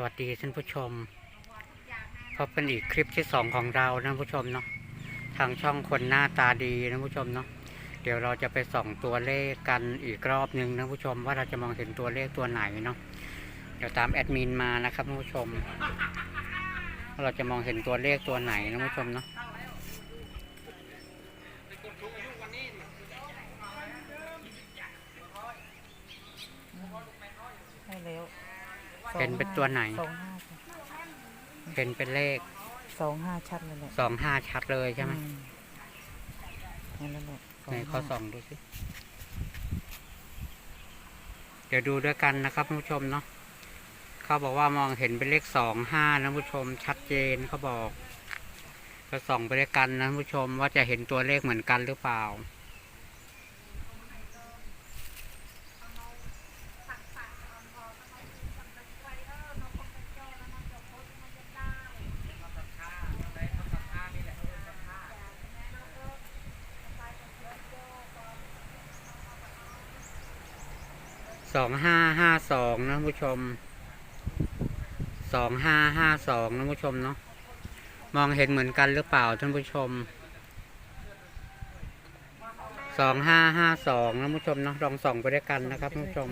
สวัสดีท่านผู้ชมพบกันอีกคลิปที่สองของเรานะท่านผู้ชมเนาะทางช่องคนหน้าตาดีนะท่านผู้ชมเนาะเดี๋ยวเราจะไปส่องตัวเลขกันอีกรอบหนึ่งนะท่านผู้ชมว่าเราจะมองเห็นตัวเลขตัวไหนเนาะเดี๋ยวตามแอดมินมานะครับท่านผู้ชมว่าเราจะมองเห็นตัวเลขตัวไหนนะท่านผู้ชมเนาะ เป็นเป็นตัวไหน สองห้าเป็นเป็นเลขสองห้าชัดเลยแหละสองห้าชัดเลยใช่ไหมอืนั่นแหละไหนข้อสองดูสิเดี๋ยวดูด้วยกันนะครับท่านผู้ชมเนาะเขาบอกว่ามองเห็นเป็นเลขสองห้านะผู้ชม ชัดเจนเขาบอกก็ส่องไปด้วยกันนะผู้ชมว่าจะเห็นตัวเลขเหมือนกันหรือเปล่า สองห้าห้าสองนะผู้ชมสองห้าห้าสองนะผู้ชมเนาะมองเห็นเหมือนกันหรือเปล่าท่านผู้ชมสองห้าห้าสองนะผู้ชมเนาะลองส่องไปด้วยกันนะครับผู้ชม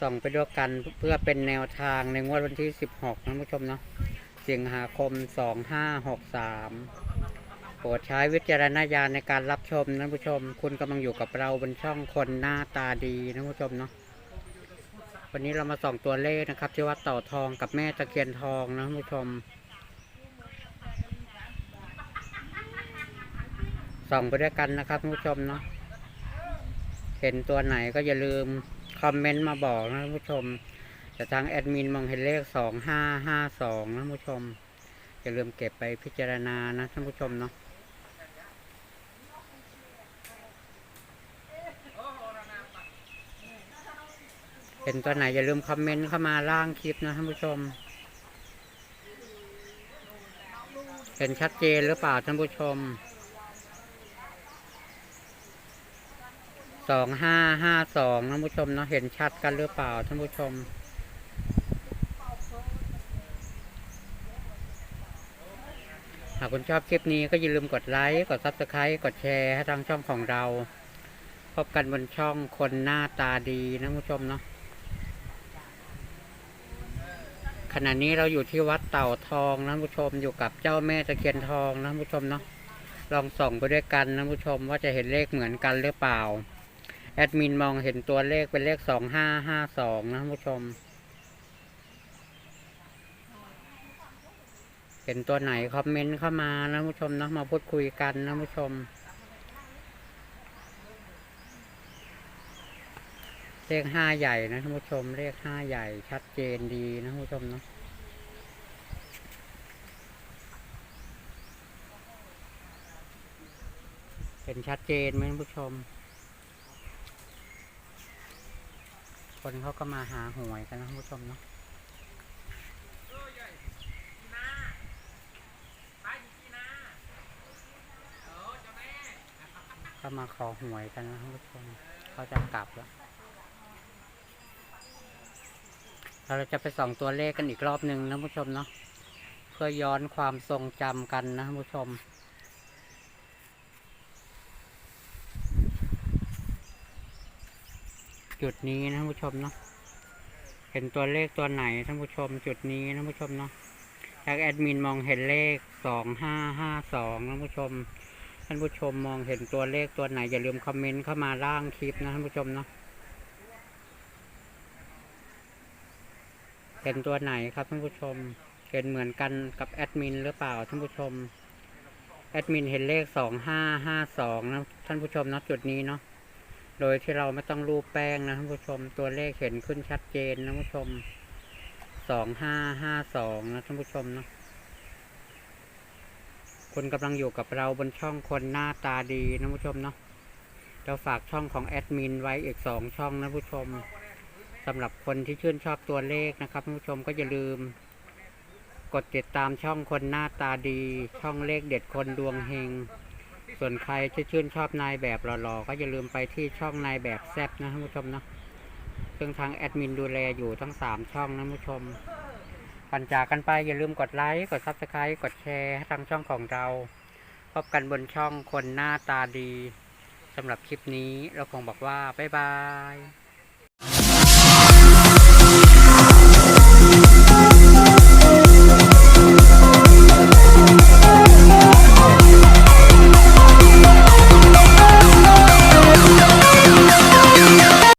ส่องไปด้วยกันเพื่อเป็นแนวทางในงวดวันที่สิบหกนะผู้ชมเนาะสิงหาคมสองห้าหกสามโปรดใช้วิจารณญาณในการรับชมนะผู้ชม คุณกำลังอยู่กับเราบนช่องคนหน้าตาดีนะผู้ชมเนาะ วันนี้เรามาส่องตัวเลขนะครับ ที่วัดเต่าทองกับแม่ตะเคียนทองนะท่านผู้ชม ส่องไปด้วยกันนะครับท่านผู้ชมเนาะเห็นตัวไหนก็อย่าลืมคอมเมนต์มาบอกนะท่านผู้ชมแต่ทางแอดมินมองเห็นเลขสองห้าห้าสองนะท่านผู้ชมอย่าลืมเก็บไปพิจารณานะท่านผู้ชมเนาะ เห็นตัวไหนอย่าลืมคอมเมนต์เข้ามาล่างคลิปนะท่านผู้ชมเห็นชัดเจนหรือเปล่าท่านผู้ชม สองห้าห้าสองท่านผู้ชมเนาะเห็นชัดกันหรือเปล่าท่านผู้ชมหากคุณชอบคลิปนี้ก็อย่าลืมกดไลค์ กดซับสไครต์กดแชร์ให้ทางช่องของเรา พบกันบนช่องคนหน้าตาดีนะท่านผู้ชมเนาะ ขณะนี้เราอยู่ที่วัดเต่าทองนะผู้ชมอยู่กับเจ้าแม่ตะเคียนทองนะผู้ชมเนาะลองส่องไปด้วยกันนะผู้ชมว่าจะเห็นเลขเหมือนกันหรือเปล่า แอดมินมองเห็นตัวเลขเป็นเลขสองห้าห้าสองนะผู้ชม เห็นตัวไหนคอมเมนต์เข้ามานะผู้ชมเนาะมาพูดคุยกันนะผู้ชม เลขห้าใหญ่นะท่านผู้ชมเลขห้าใหญ่ชัดเจนดีนะท่านผู้ชมเนาะเห็นชัดเจนไหมท่านผู้ชม คนเขาก็มาหาหวยกันนะท่านผู้ชมเนาะก็มาขอหวยกันนะท่านผู้ชมเขาจะกลับแล้ว เราจะไปส่องตัวเลขกันอีกรอบหนึ่งนะผู้ชมเนาะเพื่อย้อนความทรงจำกันนะผู้ชม จุดนี้นะผู้ชมเนาะเห็นตัวเลขตัวไหนท่านผู้ชม จุดนี้นะผู้ชมเนาะทางแอดมินมองเห็นเลขสองห้าห้าสองนะผู้ชมท่านผู้ชมมองเห็นตัวเลขตัวไหนอย่าลืมคอมเมนต์เข้ามาล่างคลิปนะท่านผู้ชมเนาะ เห็นตัวไหนครับท่านผู้ชมเห็นเหมือนกันกับแอดมินหรือเปล่าท่านผู้ชม แอดมินเห็นเลขสองห้าห้าสองนะท่านผู้ชมนะจุดนี้เนาะ โดยที่เราไม่ต้องรูปแป้งนะท่านผู้ชม ตัวเลขเห็นขึ้นชัดเจนนะท่านผู้ชมสองห้าห้าสองนะท่านผู้ชมเนาะคุณกำลังอยู่กับเราบนช่องคนหน้าตาดีนะผู้ชมเนาะเราฝากช่องของแอดมินไว้อีกสองช่องนะผู้ชม สำหรับคนที่ชื่นชอบตัวเลขนะครับผู้ชมก็อย่าลืม กดติดตามช่องคนหน้าตาดี ช่องเลขเด็ดคนดวงเฮง ส่วนใครที่ชื่นชอบนายแบบหล่อๆก็อย่าลืมไปที่ช่องนายแบบแซบนะท่านผู้ชมเนาะซึ่งทางแอดมินดูแลอยู่ทั้งสามช่องนะท่านผู้ชมก่อนจากกันไปอย่าลืมกดไลค์กดซับสไครต์กดแชร์ให้ทางช่องของเราพบกันบนช่องคนหน้าตาดีสำหรับคลิปนี้เราคงบอกว่า บ๊ายบาย